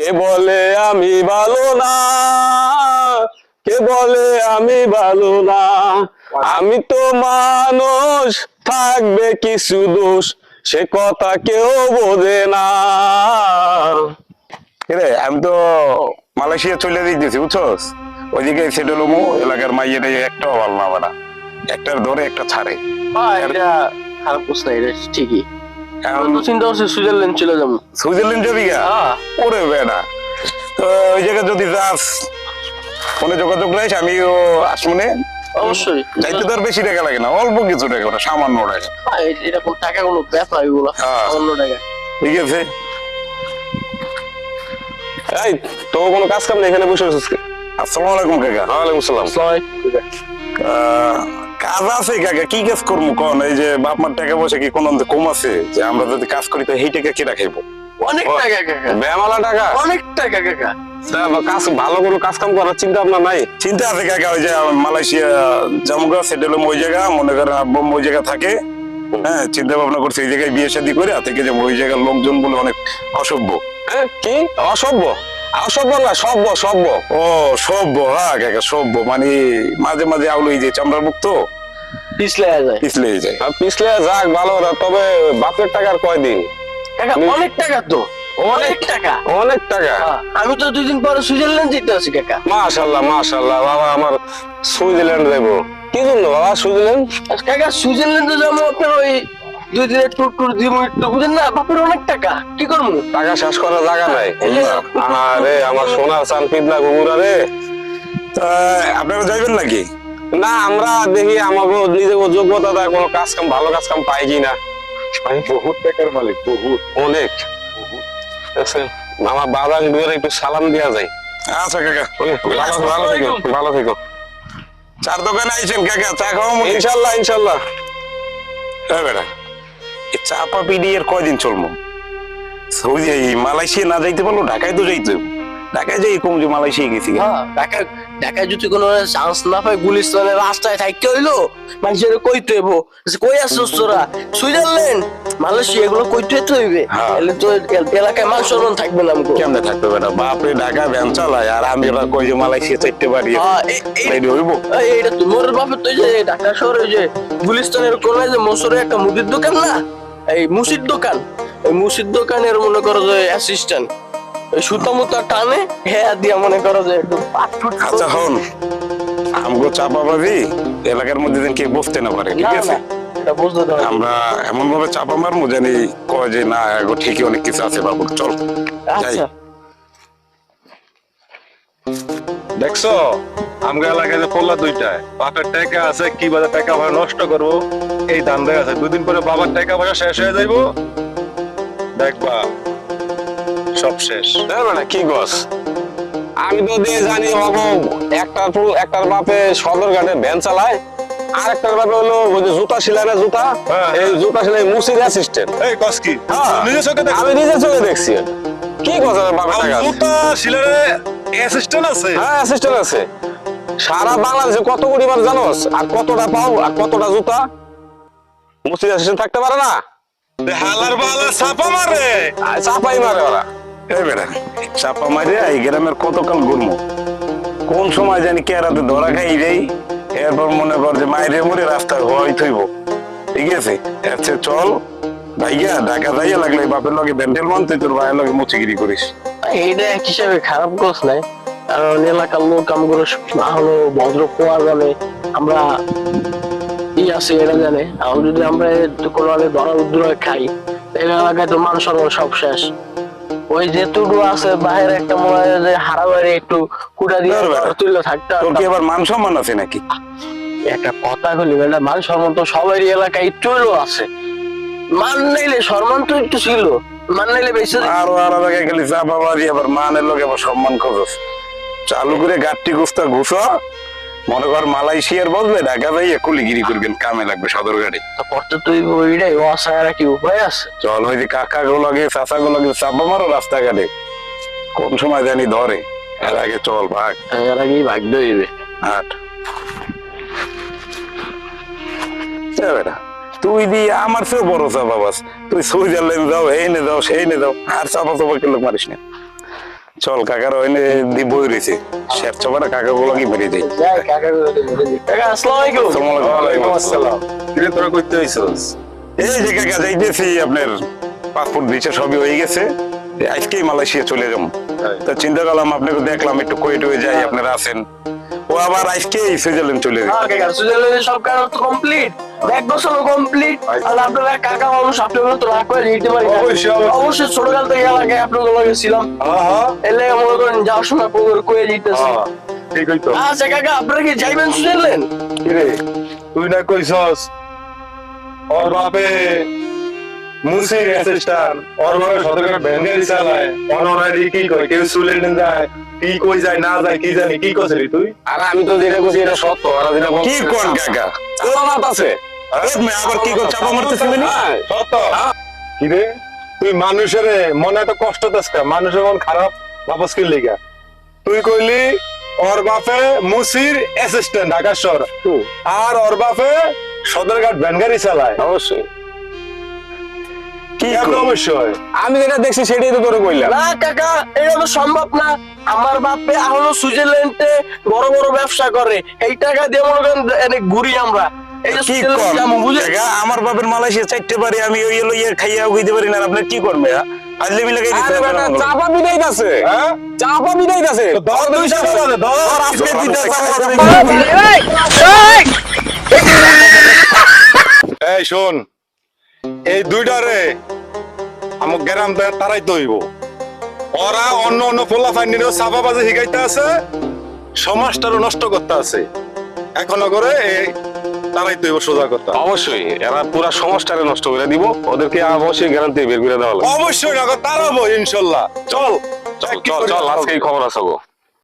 কে বলে আমি ভালো না? কে বলে আমি ভালো না? আমি তো মানুষ থাকবে কিছু দোষ সে কথা কেউ বোঝে না। রে আমি তো মালয়েশিয়া চলে দিতেছি বুঝছস? ওইদিকে সেটেল মো এলাকার মাইয়েটা একটাও ভালো না বাড়া একটার ধরে একটা ছাড়ে। ভাই এটা খারাপ এটা ঠিকই। এখন তো চিন্তা করছি সুইজারল্যান্ড চলে যাব। সুইজারল্যান্ড যাবি গা? হ্যাঁ। ওরে বেড়া। তো ওই জায়গায় যদি যাস ফোনে যোগাযোগ রাখিস আমিও আসমনে অবশ্যই। যাইতে তো আর বেশি টাকা লাগে না অল্প কিছু টাকা ওটা সামান্য টাকা। এটা কোন টাকা কোনো ব্যাপার এগুলো হ্যাঁ। অন্য টাকা। ঠিক আছে। এই তো কোনো কাজ কাম নেই এখানে বসে আছিস কি? আসসালামু আলাইকুম কাকা। ওয়ালাইকুম সালাম। আহ, কাজ আছে কাকা কি কাজ করব কন? এই যে বাপ মার টাকা পয়সা কি কোন কম আছে? যে আমরা যদি কাজ করি তো এই টাকা কেটা খাইবো? অনেক টাকা কাকা। বেমালা টাকা? অনেক টাকা কাকা। কাজ ভালো করে কাজ কাম করার চিন্তা নাই? চিন্তা আছে কাকা ওই যে মালয়েশিয়া জামুগা সেটেল ওই জায়গা মনে করেন আব্বু ওই জায়গা থাকে। হ্যাঁ চিন্তা ভাবনা করছে এই জায়গায় বিয়ে শাদী করে থেকে যে ওই জায়গার লোকজন বলে অনেক অসভ্য। হ্যাঁ কি? অসভ্য? অসভ্য না সভ্য সভ্য। ও সভ্য হ্যাঁ কাকা সভ্য। মানে মাঝে মাঝে আউলো এই যে চামড়ার মুখ তো। পিছলে যায়। পিছলে যায়। আর পিছলে যাক ভালো না তবে বাপের টাকার কয়দিন? কাকা অনেক টাকা তো। অনেক টাকা। অনেক টাকা? হ্যাঁ, আমি তো দুদিন পরে সুইজারল্যান্ড যেতে আছি কাকা। মাশাল্লাহ মাশাল্লাহ বাবা আমার সুইজারল্যান্ড যাব কি জন্য বাবা সুইজারল্যান্ড? আর কাকা সুইজারল্যান্ডে যাব আপনার ওই দুই দিনের দিব একটু বুঝেন না বাপের অনেক টাকা। কি করব? টাকা শেষ করার জায়গা নাই। এই যে, আরে আমার সোনার চান রে তা আপনারা যাইবেন নাকি? না আমরা দেখি আমাকে নিজের যোগ্যতা দেয় কোনো কাজ কাম ভালো কাজ কাম পাই কি না বহুত টাকার মালিক বহুত। অনেক। আমার বাবা দুয়ারে একটু সালাম দেওয়া যায়। আচ্ছা কাকা। ভালো ভালো থেকো ভালো থেকো। চার দোকানে আইছেন কাকা চা খাওয়া ইনশাল্লাহ ইনশাল্লাহ। হ্যাঁ বেটা এই চা পাপি দিয়ে আর কয়দিন চলবো সৌদি মালয়েশিয়া না যাইতে পারল ঢাকায় তো যাইতে। ঢাকায় যাই কম যে মালয়েশিয়া গেছি। গা। ঢাকায় যদি কোনো চান্স না পাই গুলিস্তানের রাস্তায় থাকতে হইল মানুষের কইতে হইব যে কই আসছিস তোরা? সুইজারল্যান্ড মালয়েশিয়া এগুলো কইতে হইতে হইবে। তাহলে তো এলাকায় মান সম্মান থাকবে না আমাকে কেমনে থাকবে বেটা? বাপরে ঢাকা ভ্যান চালায় আর আমি এবার কই যে মালয়েশিয়া চাইতে পারি? হ্যাঁ, এই- এই- হইব? এইটা তো মোর বাপের তো যে ঢাকা শহরে যে গুলিস্তানের কোনায় যে মসুরে একটা মুদির দোকান না? এই মুসির দোকান। ওই মুসির দোকানের মনে করো যে অ্যাসিস্ট্যান্ট সুতা মুতা টানে হ্যাঁ দিয়া মনে করো যে একটু আচ্ছা হন। আমগো চা পাবাবি এলাকার মধ্যে যেন কে বসতে না পারে ঠিক আছে? আমরা এমন ভাবে চাপা মারবো জানি কয় যে না এগো ঠিকই অনেক কিছু আছে বাবু চল যাই। আচ্ছা। দেখছ আমগা এলাকায় যে পড়লা দুইটায় বাপের টাকা আছে কি বাজে টাকা পয়সা নষ্ট করব এই ধান্দা আছে। দুদিন পরে বাবার টাকা পয়সা শেষ হয়ে যাইবো। দেখবা সব শেষ। না কি গছ। আমি তো দিয়ে জানি একটা একটার বাপে সদরঘাটে ভ্যান চালায় আর একটার বাপে হলো ওই যে জুতা সিলাই না জুতা হ্যাঁ। এই জুতা সিলাই মুসির অ্যাসিস্ট্যান্ট এই কস কি? নিজে চোখে আমি নিজে চোখে দেখছি। কি কথা বাপের জুতা শিলারে অ্যাসিস্ট্যান্ট আছে? হ্যাঁ অ্যাসিস্ট্যান্ট আছে। সারা বাংলাদেশে কত কোটি বার জানোস আর কতটা পাও আর কতটা জুতা? মুসির অ্যাসিস্ট্যান্ট থাকতে পারে না? হালার বালা ছাপা মারে। চাপাই মারে ওরা। চাপা মারে এই গ্রামের কতকাল ঘুরমো? কোন সময় জানি কেরাতে ধরা খাই যাই এরপর মনে কর যে মায়ের মরে রাস্তায় হওয়াই থইব। ঠিক আছে? এর চল। ভাইয়া, ঢাকা যাইয়া লাগলে বাপের লগে ব্যান্ডেল মান তোর ভাইয়ের লগে মুচিগিরি করিস। এইটা এক হিসাবে খারাপ গোছ নাই। কারণ এলাকার লোক আমগুলো না ভদ্র পোয়া জানে আমরা ই আছে এটা জানে। এখন যদি আমরা কোনো ধরা উদ্র খাই এলাকায় তো মান সম্মান সব শেষ। ওই যেটুকু আছে বাইরে একটা যে একটু কুড়া দিয়ে ধর বেটা। তুলে থাকতে তোর কি আবার মান সম্মান আছে নাকি? একটা কথা বলি বেটা মান সম্মান তো সবারই এলাকায় একটু আছে। মান নাইলে সম্মান তো একটু ছিল মান নাইলে বেশি আরও আর আগে গেলি চাপা মারি আবার মানের আবার সম্মান খোঁজস। চালু করে গাট্টি গুস্তা ঘুষ মনে কর মালয়েশিয়ার বদলে ঢাকা যাইয়া কুলিগিরি করবেন কামে লাগবে সদর গাড়ি তো করতে তুই ওইটাই কি উপায় আছে? চল হইতে কাকা লাগে চাচা লাগে চাপা মারো রাস্তাঘাটে। কোন সময় জানি ধরে এর আগে চল ভাগ। এর আগেই ভাগ্য হইবে হাট। এ বেটা তুই দি আমার চেয়েও বড় চাপা বাস। তুই সুইজারল্যান্ড যাও এই নে যাও সেই নে যাও আর চাপা চাপা কিলো মারিস না? চল কাকার ওইনে দি বই রয়েছে। শের চপাটা কাকা গুলো কি যায় যাই কাকা কাকা আসসালামু আলাইকুম। ওয়ালাইকুম আসসালাম। কিরে তোরা করতে হইছস এই যে কাকা যাইতেছি আপনার পাসপোর্ট সবই হয়ে গেছে। আজকেই মালয়েশিয়া চলে যাব তা চিন্তা করলাম আপনাকে দেখলাম একটু কোয়েট হয়ে যাই আপনারা আছেন। ও আবার আজকেই সুইজারল্যান্ড চলে যায় হ্যাঁ সুইজারল্যান্ডের সব কাজ তো কমপ্লিট এক বছর কমপ্লিট আর আপনারা কাকা মানুষ আপনারা তো রাগ করে দিতে পারি অবশ্যই, ছোটকাল থেকে এলাকায় আপনাদের লগে ছিলাম। এলে মনে করেন যাওয়ার সময় করে দিতেছি। আচ্ছা কাকা আপনারা কি যাইবেন সুইজারল্যান্ড তুই না কইছস? ওর বাপে মুসির অ্যাসিস্ট্যান্ট ওর বাপে সরকার ব্যাঙ্গারি চালায় অনরারি কি কয় কেউ সুলেন্ডেন যায় কি কই যায় না যায় কি জানি কি কছিলি তুই? আর আমি তো যেটা করছি এটা সত্য। আর যেটা কি কোন কাকা? আছে। আবার কি চাপা মারতেছিলেন হ্যাঁ। কি রে? তুই মানুষের মনে এত কষ্ট দাস মানুষের মন খারাপ? বাপস কি লিগা? তুই কইলি ওর বাপে মুসির অ্যাসিস্ট্যান্ট ঢাকা শহর আর ওর বাপে সদরঘাট চালায়। অবশ্যই। কি কেমন অবশ্যই আমি যেটা দেখছি সেটাই তো তোরে কইলাম। না কাকা এটা তো সম্ভব না। আমার বাপে এখনও সুইজারল্যান্ডে বড় বড় ব্যবসা করে। এই টাকা দিয়ে মনে করেন ঘুরি আমরা। আমার বাপের মালয়েশিয়া চাইতে পারি আমি ওই এলো ইয়ে খাইয়া উইতে পারি না কি করবে হ্যাঁ? চাপা বিদাইত আছে হ্যাঁ? চাপা বিদাইত আছে দর দুই টাকা দর। আজকে দিতে এই শোন। এই দুইটারে আমার গ্রাম থেকে তারাই তো হইব। ওরা অন্য অন্য পোলা ফাইনিরও চাপা বাজে শিখাইতে আছে সমাজটারও নষ্ট করতে আছে। এখনও করে এই তারাই তো এবার সোজা করতে অবশ্যই এরা পুরা সমাজটারে নষ্ট করে দিব। ওদেরকে অবশ্যই গ্যারান্টি বের করে দেওয়া লাগবে। অবশ্যই না তারাবো ইনশাল্লাহ। চল চল চল চল আজকে খবর গো।